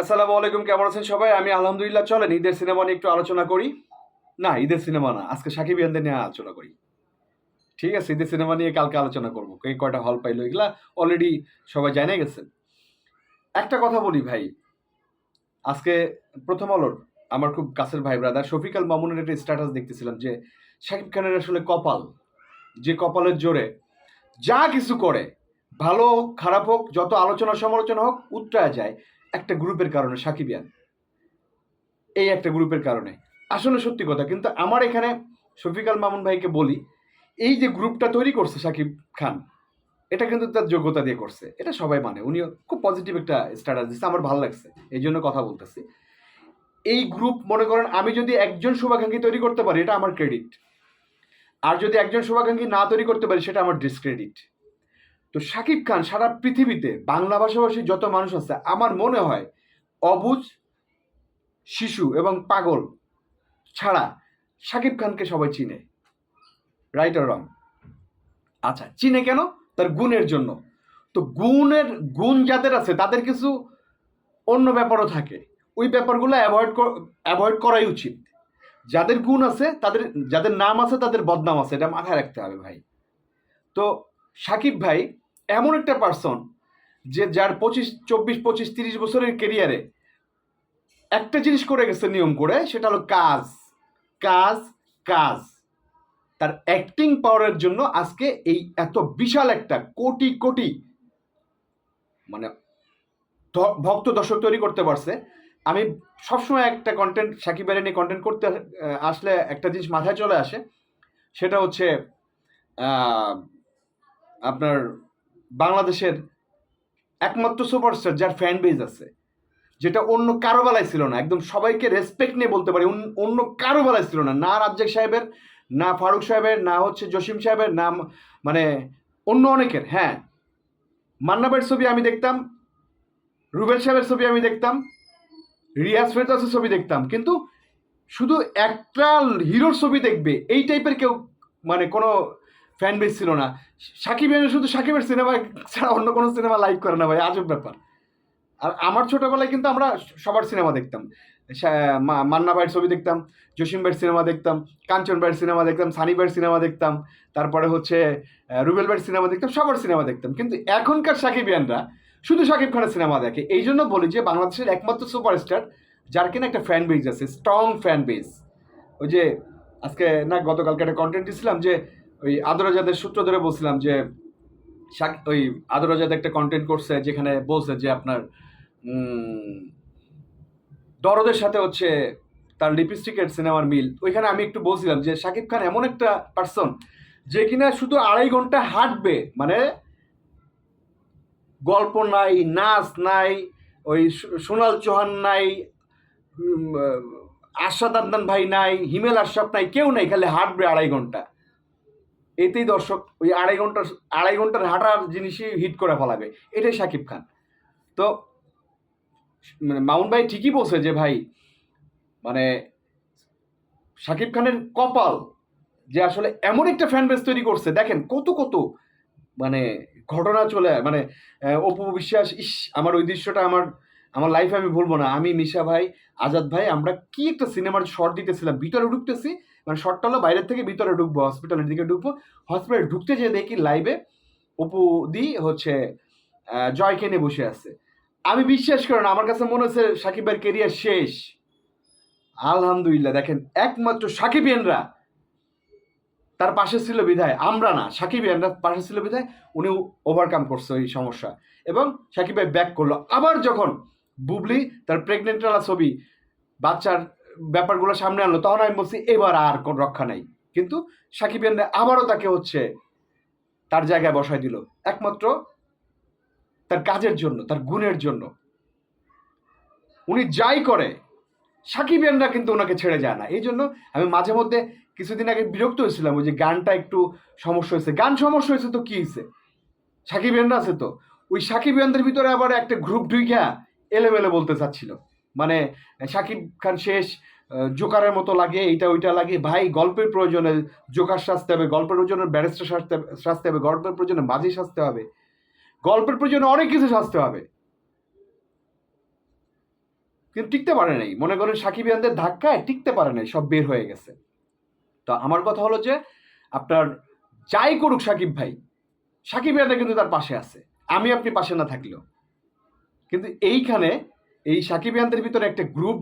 আসসালামু আলাইকুম, কেমন আছেন সবাই? আমি আলহামদুলিল্লাহ চলেন, ঈদের সিনেমা নিয়ে একটু আলোচনা করি। না, ঈদের সিনেমা না, আজকে সাকিব ইয়ানদের নিয়ে আলোচনা করি। ঠিক আছে, ঈদের সিনেমা নিয়ে কালকে আলোচনা করব। কে কয়টা হল পাইলো এগুলা অলরেডি সবাই জানে গেছেন। একটা কথা বলি ভাই, আজকে প্রথম আলোর, আমার খুব কাছের ভাই ব্রাদার শফিক আল মামুনের একটা স্ট্যাটাস দেখতেছিলাম যে শাকিব খানের আসলে কপাল, যে কপালের জোরে যা কিছু করে, ভালো হোক, খারাপ হোক, যত আলোচনা সমালোচনা হোক, উত্তরা যায়। একটা গ্রুপের কারণে সাকিবিয়ান এই একটা গ্রুপের কারণে। আসলে সত্যি কথা, কিন্তু আমার এখানে শফিক আল মামুন ভাইকে বলি, এই যে গ্রুপটা তৈরি করছে সাকিব খান, এটা কিন্তু তার যোগ্যতা দিয়ে করছে। এটা সবাই মানে। উনিও খুব পজিটিভ একটা স্ট্যাটাস দিচ্ছে আমার ভালো লাগছে, এই জন্য কথা বলতেছি। এই গ্রুপ, মনে করেন, আমি যদি একজন শুভাকাঙ্ক্ষী তৈরি করতে পারি, এটা আমার ক্রেডিট আর যদি একজন শুভাকাঙ্ক্ষী না তৈরি করতে পারি, সেটা আমার ডিসক্রেডিট তো শাকিব খান সারা পৃথিবীতে বাংলা ভাষাভাষী যত মানুষ আছে, আমার মনে হয় অবুজ, শিশু এবং পাগল ছাড়া শাকিব খানকে সবাই চিনে। রাইট আর রং আচ্ছা চিনে কেন? তার গুণের জন্য। তো গুণের গুণ যাদের আছে, তাদের কিছু অন্য ব্যাপারও থাকে। ওই ব্যাপারগুলো অ্যাভয়েড অ্যাভয়েড করাই উচিত। যাদের গুণ আছে, তাদের, যাদের নাম আছে, তাদের বদনাম আছে, এটা মাথায় রাখতে হবে ভাই। তো সাকিব ভাই এমন একটা পার্সন যে যার পঁচিশ, চব্বিশ, পঁচিশ, তিরিশ বছরের কেরিয়ারে একটা জিনিস করে গেছে নিয়ম করে, সেটা হলো কাজ কাজ কাজ। তার অ্যাক্টিং পাওয়ারের জন্য আজকে এই এত বিশাল একটা কোটি কোটি মানে ভক্ত দর্শক তৈরি করতে পারছে। আমি সবসময় একটা কন্টেন্ট সাকিব আলী নিয়ে কন্টেন্ট করতে আসলে একটা জিনিস মাথায় চলে আসে, সেটা হচ্ছে আপনার বাংলাদেশের একমাত্র সুপারস্টার যার ফ্যান বেজ আছে, যেটা অন্য কারও বেলায় ছিল না, একদম সবাইকে রেসপেক্ট নিয়ে বলতে পারি, অন্য- কারও বেলায় ছিল না না রাজ্জাক সাহেবের, না ফারুক সাহেবের, না হচ্ছে জসিম সাহেবের, না মানে অন্য অনেকের হ্যাঁ। মান্নাবের ছবি আমি দেখতাম, রুবেল সাহেবের ছবি আমি দেখতাম রিয়াজ ফেরদাসের ছবি দেখতাম, কিন্তু শুধু একটা হিরোর ছবি দেখবে, এই টাইপের কেউ মানে কোনো ফ্যান বেস ছিল না। সাকিব শুধু সাকিবের সিনেমা ছাড়া অন্য কোনো সিনেমা লাইক করে না ভাই, আজব ব্যাপার। আর আমার ছোটোবেলায় কিন্তু আমরা সবার সিনেমা দেখতাম। মান্না ভাইয়ের ছবি দেখতাম, জসিম ভাইয়ের সিনেমা দেখতাম, কাঞ্চন ভাইয়ের সিনেমা দেখতাম, সানি ভাইয়ের সিনেমা দেখতাম, তারপরে হচ্ছে রুবেল ভাইয়ের সিনেমা দেখতাম, সবার সিনেমা দেখতাম। কিন্তু এখনকার সাকিব সাকিবিয়ানরা শুধু সাকিব খানের সিনেমা দেখে। এই জন্য বলি যে বাংলাদেশের একমাত্র সুপারস্টার যার কিনা একটা ফ্যান বেজ আছে স্ট্রং ফ্যান বেজ ওই যে আজকে না গতকালকে একটা কন্টেন্ট দিছিলাম যে ওই আদরাজাদের সূত্র ধরে বলছিলাম যে ওই আদরাজাদ একটা কন্টেন্ট করছে যেখানে বলছে যে আপনার দরদের সাথে হচ্ছে তার লিপস্টিকের সিনেমার মিল। ওইখানে আমি একটু বলছিলাম যে শাকিব খান এমন একটা পার্সন যে কিনা শুধু আড়াই ঘণ্টা হাঁটবে মানে গল্প নাই, নাচ নাই, ওই সোনাল চৌহান নাই আশাদ আদনান ভাই নাই, হিমেল আশরাফ নাই, কেউ নাই, খালি হাঁটবে আড়াই ঘণ্টা। এতেই দর্শক ওই আড়াই ঘণ্টা, আড়াই ঘণ্টার হাঁটার জিনিসই হিট করে ফেলাবে এটাই শাকিব খান। তো মানে মামুন ভাই ঠিকই বলছে যে ভাই মানে শাকিব খানের কপাল যে আসলে এমন একটা ফ্যান বেস তৈরি করছে, দেখেন কত কত মানে ঘটনা চলে মানে অপু বিশ্বাস, ইস, আমার ওই দৃশ্যটা আমার আমার লাইফে আমি ভুলবো না আমি মিশা ভাই আজাদ ভাই আমরা কি একটা সিনেমার শর্ট দিতেছিলাম ভিতরে ঢুকতেছি মানে শর্টটা হলো বাইরের থেকে ভিতরে ঢুকবো হসপিটালের দিকে ঢুকবো হসপিটালে ঢুকতে যেয়ে দেখি লাইভে অপু দি হচ্ছে আহ, জয়কে নিয়ে বসে আছে। আমি বিশ্বাস করি না আমার কাছে মনে হচ্ছে সাকিব ভাইয়ের কেরিয়ার শেষ। আলহামদুলিল্লাহ দেখেন একমাত্র সাকিবিয়ানরা তার পাশে ছিল বিধায় আমরা না সাকিবিয়ানরা পাশে ছিল বিধায় উনি ওভারকাম করছে ওই সমস্যা। এবং সাকিব ভাই ব্যাক করল। আবার যখন বুবলি, তার প্রেগনেন্টওয়ালা ছবি, বাচ্চার ব্যাপারগুলো সামনে আনলো, তখন আমি বলছি, এবার আর কোন রক্ষা নাই। কিন্তু সাকিব আবারও তাকে হচ্ছে তার জায়গায় বসায় দিল, একমাত্র তার কাজের জন্য, তার গুণের জন্য। উনি যাই করে, সাকিব সাকিবিয়ানরা কিন্তু ওনাকে ছেড়ে যায় না। এই জন্য আমি মাঝে মধ্যে কিছুদিন আগে বিরক্ত হয়েছিলাম, ওই যে গানটা একটু সমস্যা হয়েছে। গান সমস্যা হয়েছে তো কি হয়েছে? সাকিব সাকিবিয়ানরা আছে তো? ওই সাকিব সাকিবিয়ানদের ভিতরে আবার একটা গ্রুপ ঢুইকা এলেমেলে বলতে চাচ্ছিল। মানে সাকিব খান শেষ জোকারের মতো লাগে, এইটা ওইটা লাগে। ভাই, গল্পের প্রয়োজনে জোকার সাজতে হবে, গল্পের প্রয়োজনে ব্যারিস্টার সাজতে সাজতে হবে, গল্পের প্রয়োজনে মাঝি সাজতে হবে। গল্পের প্রয়োজনে অনেক কিছু সাজতে হবে। কিন্তু টিকতে পারে নাই। মনে করেন সাকিব ইয়ানদের ধাক্কায় টিকতে পারে নাই, সব বের হয়ে গেছে। তো আমার কথা হলো যে, আপনার যাই করুক সাকিব ভাই সাকিব ইয়ানদের কিন্তু তার পাশে আছে। আমি আপনি পাশে না থাকলেও। কিন্তু এইখানে এই সাকিব ইয়ানদের ভিতরে একটা গ্রুপ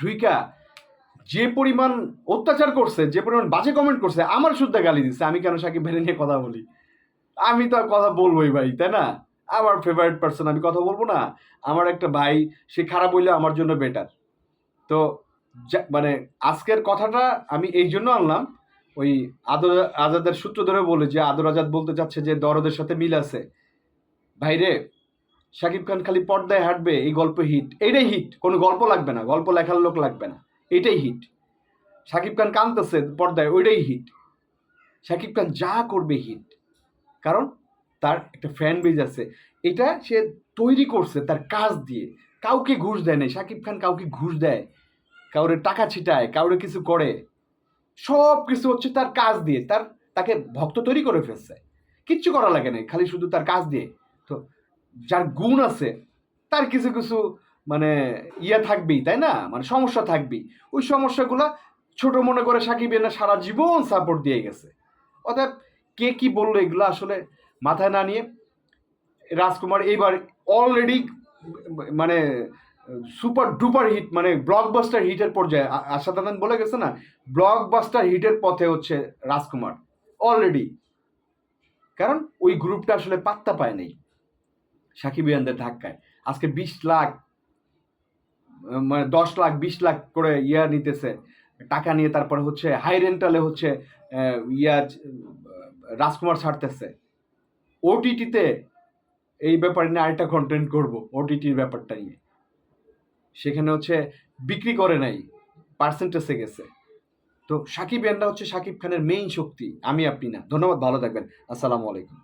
ঢুইকা যে পরিমাণ অত্যাচার করছে, যে পরিমাণ বাজে কমেন্ট করছে, আমার শুদ্ধ গালি দিচ্ছে। আমি কেন সাকিব ভাই নিয়ে কথা বলি? আমি তো কথা বলবোই ভাই, তাই না? আমার ফেভারিট পার্সন আমি কথা বলব না। আমার একটা ভাই, সে খারাপ হইলে আমার জন্য বেটার তো মানে আজকের কথাটা আমি এই জন্য আনলাম। ওই আদর, আজাদের সূত্র ধরে বলে যে, আদর আজাদ বলতে চাচ্ছে যে, দরদের সাথে মিল আছে। ভাইরে শাকিব খান খালি পর্দায় হাঁটবে, এই গল্প হিট এইটাই হিট কোনো গল্প লাগবে না, গল্প লেখার লোক লাগবে না। এটাই হিট শাকিব খান কানতেছে পর্দায়, ওইটাই হিট শাকিব খান যা করবে হিট কারণ তার একটা ফ্যান বেজ আছে। এটা সে তৈরি করছে তার কাজ দিয়ে। কাউকে ঘুষ দেয় না শাকিব খান কাউকে ঘুষ দেয়। কাউরে টাকা ছিটায়, কাউরে কিছু করে। সব কিছু হচ্ছে তার কাজ দিয়ে। তার, তাকে ভক্ত তৈরি করে ফেলছে। কিচ্ছু করা লাগে না খালি শুধু তার কাজ দিয়ে। তো যার গুণ আছে, তার কিছু কিছু মানে ইয়ে থাকবেই, তাই না? মানে সমস্যা থাকবেই। ওই সমস্যাগুলো ছোট মনে করে সাকিব না সারা জীবন সাপোর্ট দিয়ে গেছে। অর্থাৎ কে কি বলল এগুলো আসলে মাথায় না নিয়ে রাজকুমার এইবার অলরেডি মানে সুপার ডুপার হিট মানে ব্লকবাস্টার হিটের পর্যায়ে, আ- আশাদ আনন্দ বলে গেছে না? ব্লকবাস্টার হিটের পথে হচ্ছে রাজকুমার অলরেডি কারণ ওই গ্রুপটা আসলে পাত্তা পায় নাই। সাকিব ইয়ানদের ধাক্কায়। আজকে বিশ লাখ মানে দশ লাখ, বিশ লাখ করে ইয়া নিতেছে, টাকা নিয়ে তারপরে হচ্ছে হাই রেন্টালে হচ্ছে ইয়া, রাজকুমার ছাড়তেছে। ওটিটিতে এই ব্যাপারে নিয়ে আরেকটা কন্টেন্ট করব ওটিটির ব্যাপারটা নিয়ে। সেখানে হচ্ছে বিক্রি করে নাই পার্সেন্টেজে গেছে। তো সাকিব ইয়ানরা হচ্ছে সাকিব খানের মেইন শক্তি, আমি আপনি না। ধন্যবাদ, ভালো থাকবেন। আসসালামু আলাইকুম।